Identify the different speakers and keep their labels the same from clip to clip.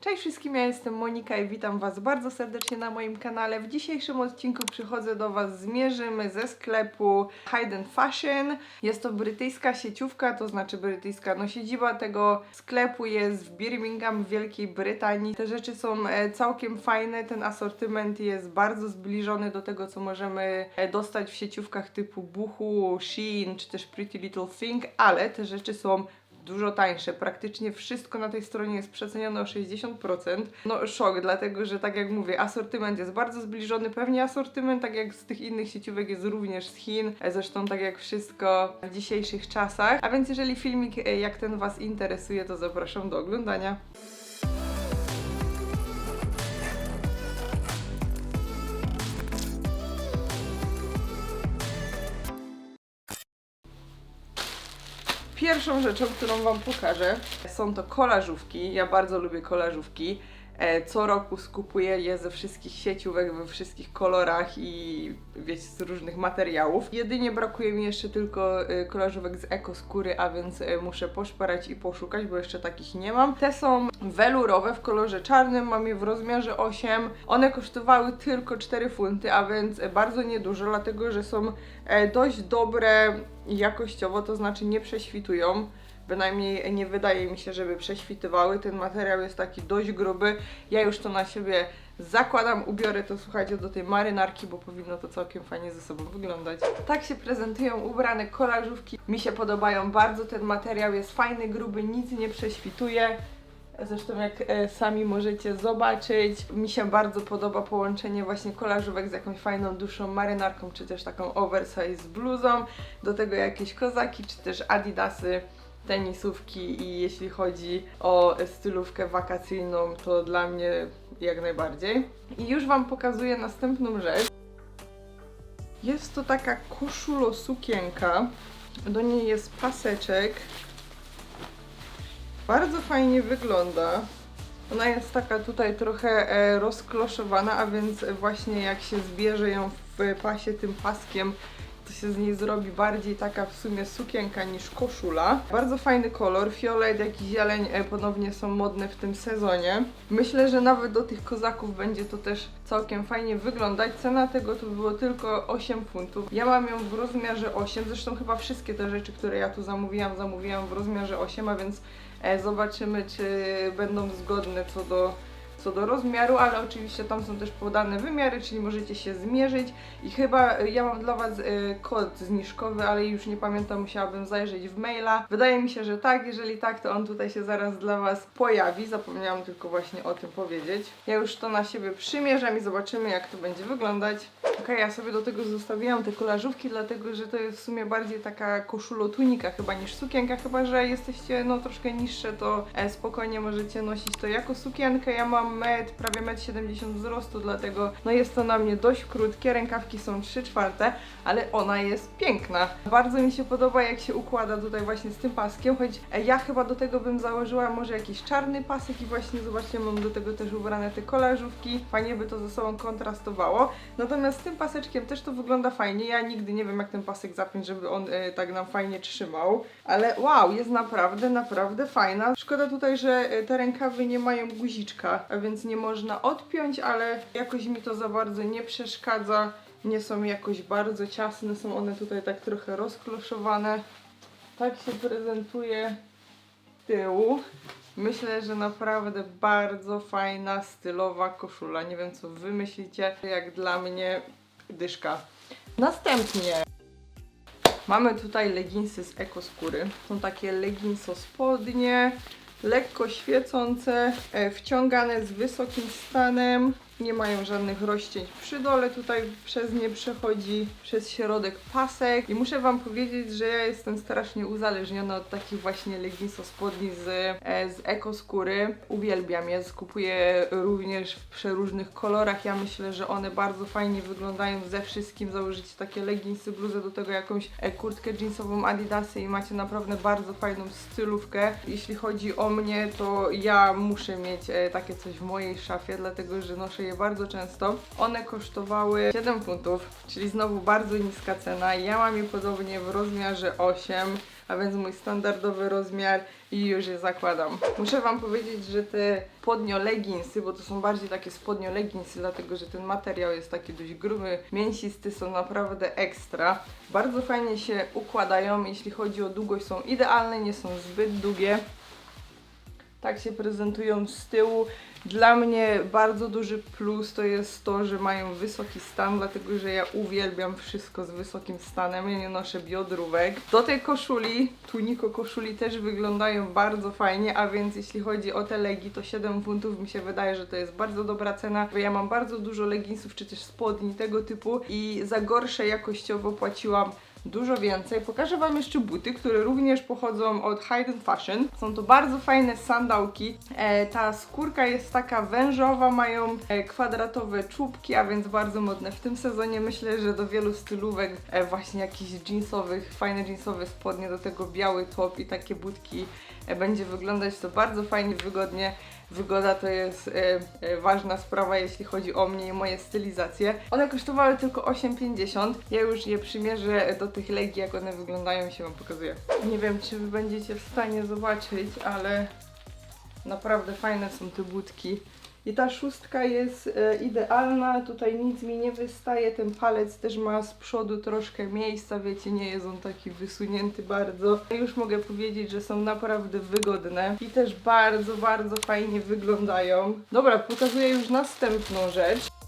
Speaker 1: Cześć wszystkim, ja jestem Monika i witam Was bardzo serdecznie na moim kanale. W dzisiejszym odcinku przychodzę do Was z Mierzymy ze sklepu and Fashion. Jest to brytyjska sieciówka, to znaczy brytyjska, no siedziba tego sklepu jest w Birmingham w Wielkiej Brytanii. Te rzeczy są e, całkiem fajne, ten asortyment jest bardzo zbliżony do tego, co możemy e, dostać w sieciówkach typu Buchu, Shein czy też Pretty Little Thing, ale te rzeczy są dużo tańsze. Praktycznie wszystko na tej stronie jest przecenione o 60%. No szok, dlatego że tak jak mówię, asortyment jest bardzo zbliżony. Pewnie asortyment, tak jak z tych innych sieciówek, jest również z Chin. Zresztą tak jak wszystko w dzisiejszych czasach. A więc jeżeli filmik e, jak ten Was interesuje, to zapraszam do oglądania. Pierwszą rzeczą, którą Wam pokażę, są to kolażówki. Ja bardzo lubię kolażówki. E, Co roku skupuję je ze wszystkich sieciówek, we wszystkich kolorach i wiecie, z różnych materiałów. Jedynie brakuje mi jeszcze tylko e, kolażówek z ekoskóry, a więc e, muszę poszperać i poszukać, bo jeszcze takich nie mam. Te są welurowe w kolorze czarnym, mam je w rozmiarze 8. One kosztowały tylko 4 funty, a więc bardzo niedużo, dlatego że są dość dobre jakościowo, to znaczy nie prześwitują. Bynajmniej nie wydaje mi się, żeby prześwitywały. Ten materiał jest taki dość gruby. Ja już to na siebie zakładam, ubiorę to, słuchajcie, do tej marynarki, bo powinno to całkiem fajnie ze sobą wyglądać. Tak się prezentują ubrane kolażówki. Mi się podobają bardzo. Ten materiał jest fajny, gruby, nic nie prześwituje. Zresztą jak e, sami możecie zobaczyć, mi się bardzo podoba połączenie właśnie kolażówek z jakąś fajną, dłuższą marynarką, czy też taką oversize bluzą. Do tego jakieś kozaki, czy też adidasy tenisówki i jeśli chodzi o stylówkę wakacyjną, to dla mnie jak najbardziej. I już Wam pokazuję następną rzecz. Jest to taka koszulo sukienka. Do niej jest paseczek. Bardzo fajnie wygląda. Ona jest taka tutaj trochę e, rozkloszowana, a więc właśnie jak się zbierze ją w pasie tym paskiem, to się z niej zrobi bardziej taka w sumie sukienka niż koszula. Bardzo fajny kolor, fiolet, jak i zieleń e, ponownie są modne w tym sezonie. Myślę, że nawet do tych kozaków będzie to też całkiem fajnie wyglądać. Cena tego to było tylko 8 funtów. Ja mam ją w rozmiarze 8, zresztą chyba wszystkie te rzeczy, które ja tu zamówiłam, zamówiłam w rozmiarze 8, a więc e, zobaczymy, czy będą zgodne co do co do rozmiaru, ale oczywiście tam są też podane wymiary, czyli możecie się zmierzyć i chyba y, ja mam dla Was y, kod zniżkowy, ale już nie pamiętam, musiałabym zajrzeć w maila. Wydaje mi się, że tak, jeżeli tak, to on tutaj się zaraz dla Was pojawi, zapomniałam tylko właśnie o tym powiedzieć. Ja już to na siebie przymierzam i zobaczymy jak to będzie wyglądać. Okej, ja sobie do tego zostawiłam te kolażówki, dlatego że to jest w sumie bardziej taka koszulo-tunika chyba niż sukienka, chyba że jesteście no troszkę niższe, to e, spokojnie możecie nosić to jako sukienkę. Ja mam metr, prawie metr 70 wzrostu, dlatego no jest to na mnie dość krótkie, rękawki są 3 czwarte, ale ona jest piękna. Bardzo mi się podoba jak się układa tutaj właśnie z tym paskiem, choć e, ja chyba do tego bym założyła może jakiś czarny pasek i właśnie zobaczcie, mam do tego też ubrane te kolażówki, fajnie by to ze sobą kontrastowało. Natomiast z tym paseczkiem też to wygląda fajnie, ja nigdy nie wiem jak ten pasek zapiąć, żeby on e, tak nam fajnie trzymał, ale wow, jest naprawdę, naprawdę fajna. Szkoda tutaj, że e, te rękawy nie mają guziczka, więc nie można odpiąć, ale jakoś mi to za bardzo nie przeszkadza. Nie są jakoś bardzo ciasne, są one tutaj tak trochę rozkloszowane. Tak się prezentuje tyłu. Myślę, że naprawdę bardzo fajna, stylowa koszula. Nie wiem, co wy myślicie. Jak dla mnie dyszka. Następnie mamy tutaj leginsy z ekoskóry. Są takie leginso spodnie, lekko świecące, e, wciągane z wysokim stanem. Nie mają żadnych rozcięć przy dole, tutaj przez nie przechodzi przez środek pasek. I muszę Wam powiedzieć, że ja jestem strasznie uzależniona od takich właśnie leginsów spodni z, e, z ekoskóry. Uwielbiam je, skupuję również w przeróżnych kolorach. Ja myślę, że one bardzo fajnie wyglądają ze wszystkim. Założycie takie leginsy, bluzę, do tego jakąś e, kurtkę jeansową Adidasy i macie naprawdę bardzo fajną stylówkę. Jeśli chodzi o mnie, to ja muszę mieć e, takie coś w mojej szafie, dlatego że noszę je bardzo często. One kosztowały 7 funtów, czyli znowu bardzo niska cena. Ja mam je podobnie w rozmiarze 8. a więc mój standardowy rozmiar i już je zakładam. Muszę Wam powiedzieć, że te spodnio leginsy, bo to są bardziej takie spodnio leginsy, dlatego że ten materiał jest taki dość gruby, mięsisty, są naprawdę ekstra. Bardzo fajnie się układają, jeśli chodzi o długość są idealne, nie są zbyt długie. Tak się prezentują z tyłu. Dla mnie bardzo duży plus to jest to, że mają wysoki stan, dlatego że ja uwielbiam wszystko z wysokim stanem. Ja nie noszę biodrówek. Do tej koszuli, tuniko koszuli też wyglądają bardzo fajnie, a więc jeśli chodzi o te legi, to 7 funtów mi się wydaje, że to jest bardzo dobra cena, bo ja mam bardzo dużo leginsów czy też spodni tego typu i za gorsze jakościowo płaciłam dużo więcej. Pokażę Wam jeszcze buty, które również pochodzą od Hayden Fashion. Są to bardzo fajne sandałki. E, ta skórka jest taka wężowa, mają e, kwadratowe czubki, a więc bardzo modne w tym sezonie. Myślę, że do wielu stylówek e, właśnie jakichś jeansowych, fajne jeansowe spodnie, do tego biały top i takie butki e, będzie wyglądać to bardzo fajnie, wygodnie. Wygoda to jest e, e, ważna sprawa, jeśli chodzi o mnie i moje stylizacje. One kosztowały tylko 8,50. Ja już je przymierzę do tych legii, jak one wyglądają i się Wam pokazuję. Nie wiem, czy Wy będziecie w stanie zobaczyć, ale naprawdę fajne są te budki. I ta szóstka jest e, idealna, tutaj nic mi nie wystaje, ten palec też ma z przodu troszkę miejsca, wiecie, nie jest on taki wysunięty bardzo. Już mogę powiedzieć, że są naprawdę wygodne i też bardzo, bardzo fajnie wyglądają. Dobra, pokazuję już następną rzecz.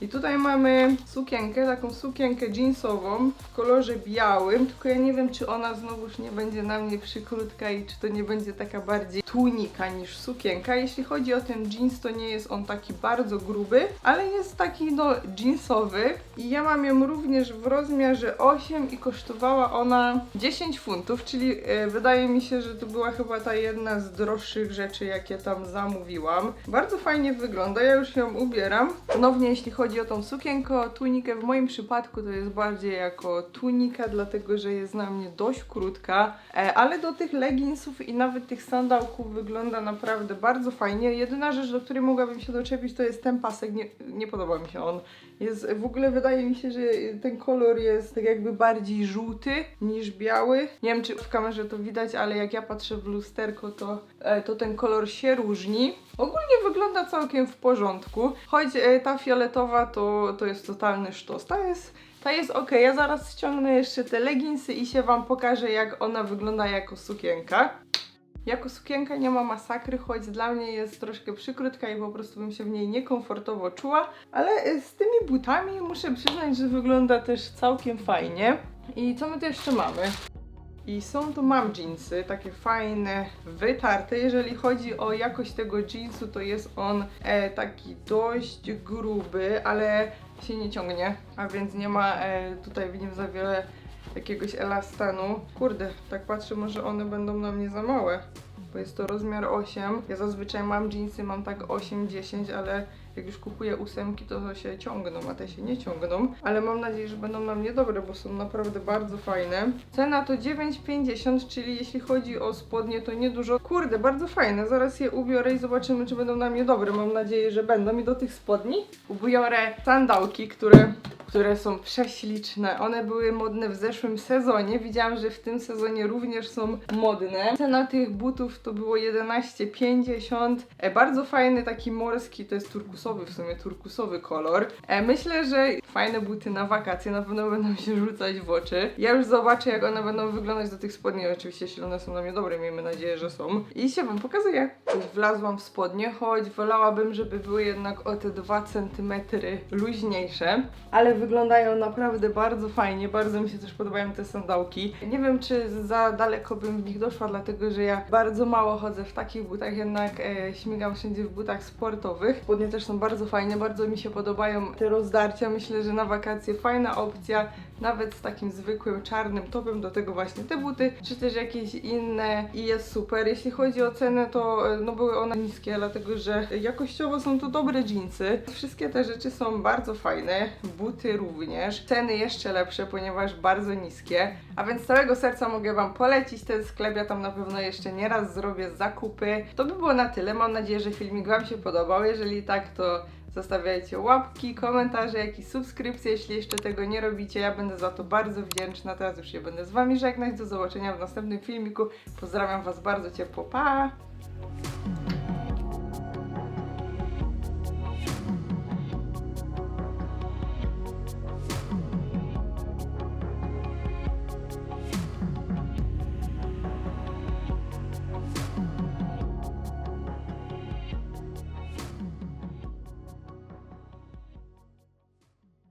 Speaker 1: I tutaj mamy sukienkę, taką sukienkę jeansową w kolorze białym, tylko ja nie wiem, czy ona znowuż nie będzie na mnie przykrótka i czy to nie będzie taka bardziej tunika niż sukienka. Jeśli chodzi o ten jeans, to nie jest on taki bardzo gruby, ale jest taki no jeansowy i ja mam ją również w rozmiarze 8 i kosztowała ona 10 funtów, czyli e, wydaje mi się, że to była chyba ta jedna z droższych rzeczy, jakie tam zamówiłam. Bardzo fajnie wygląda, ja już ją ubieram. Ponownie, jeśli chodzi o tą sukienkę, o tunikę, w moim przypadku to jest bardziej jako tunika, dlatego że jest na mnie dość krótka, e, ale do tych leginsów i nawet tych sandałków wygląda naprawdę bardzo fajnie. Jedyna rzecz, do której mogłabym się doczepić, to jest ten pasek, nie, nie podoba mi się on. Jest, w ogóle wydaje mi się, że ten kolor jest tak jakby bardziej żółty niż biały. Nie wiem, czy w kamerze to widać, ale jak ja patrzę w lusterko, to, e, to ten kolor się różni. Ogólnie wygląda całkiem w porządku, choć e, ta fioletowa to, to jest totalny sztos. Ta jest, ta jest ok. Ja zaraz ściągnę jeszcze te leginsy i się Wam pokażę, jak ona wygląda jako sukienka. Jako sukienka nie ma masakry, choć dla mnie jest troszkę przykrótka i po prostu bym się w niej niekomfortowo czuła, ale e, z tymi butami muszę przyznać, że wygląda też całkiem fajnie. I co my tu jeszcze mamy? I są to mam jeansy, takie fajne, wytarte. Jeżeli chodzi o jakość tego jeansu, to jest on e, taki dość gruby, ale się nie ciągnie, a więc nie ma e, tutaj w nim za wiele jakiegoś elastanu. Kurde, tak patrzę, może one będą na mnie za małe, bo jest to rozmiar 8. Ja zazwyczaj mam jeansy, mam tak 8-10, ale jak już kupuję ósemki, to się ciągną, a te się nie ciągną. Ale mam nadzieję, że będą na mnie dobre, bo są naprawdę bardzo fajne. Cena to 9,50, czyli jeśli chodzi o spodnie, to niedużo. Kurde, bardzo fajne. Zaraz je ubiorę i zobaczymy, czy będą na mnie dobre. Mam nadzieję, że będą. I do tych spodni ubiorę sandałki, które które są prześliczne. One były modne w zeszłym sezonie. Widziałam, że w tym sezonie również są modne. Cena tych butów to było 11,50. E, bardzo fajny taki morski, to jest turkusowy w sumie, turkusowy kolor. E, myślę, że fajne buty na wakacje na pewno będą się rzucać w oczy. Ja już zobaczę, jak one będą wyglądać do tych spodni. Oczywiście, jeśli one są na mnie dobre, miejmy nadzieję, że są. I się Wam pokazuję. Wlazłam w spodnie, choć wolałabym, żeby były jednak o te 2 cm luźniejsze. Ale wyglądają naprawdę bardzo fajnie, bardzo mi się też podobają te sandałki. Nie wiem, czy za daleko bym w nich doszła, dlatego że ja bardzo mało chodzę w takich butach, jednak e, śmigam wszędzie w butach sportowych. Spodnie też są bardzo fajne, bardzo mi się podobają te rozdarcia. Myślę, że na wakacje fajna opcja, nawet z takim zwykłym czarnym topem, do tego właśnie te buty, czy też jakieś inne i jest super. Jeśli chodzi o cenę, to e, no były one niskie, dlatego że jakościowo są to dobre jeansy. Wszystkie te rzeczy są bardzo fajne, buty również. Ceny jeszcze lepsze, ponieważ bardzo niskie. A więc całego serca mogę Wam polecić ten sklep. Ja tam na pewno jeszcze nie raz zrobię zakupy. To by było na tyle. Mam nadzieję, że filmik Wam się podobał. Jeżeli tak, to Zostawiajcie łapki, komentarze, jak i subskrypcje, jeśli jeszcze tego nie robicie. Ja będę za to bardzo wdzięczna. Teraz już się będę z Wami żegnać. Do zobaczenia w następnym filmiku. Pozdrawiam Was bardzo ciepło. Pa!